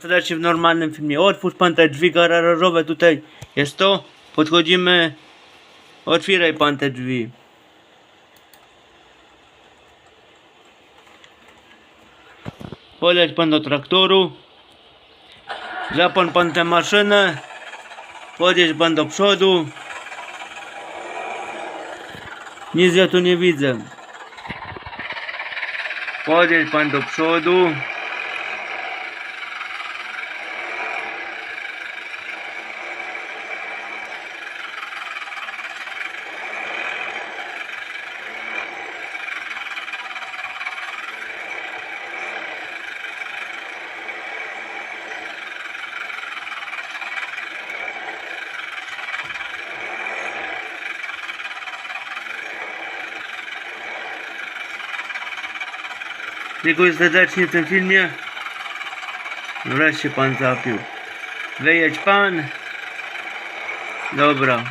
Serdecznie w normalnym filmie. Otwórz pan te drzwi garażowe tutaj. Jest to. Podchodzimy. Otwieraj pan te drzwi. Poleć pan do traktoru. Zapal pan tę maszynę. Podjedź pan do przodu. Nic ja tu nie widzę. Podjedź pan do przodu. Dziękuję serdecznie w tym filmie. Wreszcie pan zapił. Wyjedź pan. Dobra.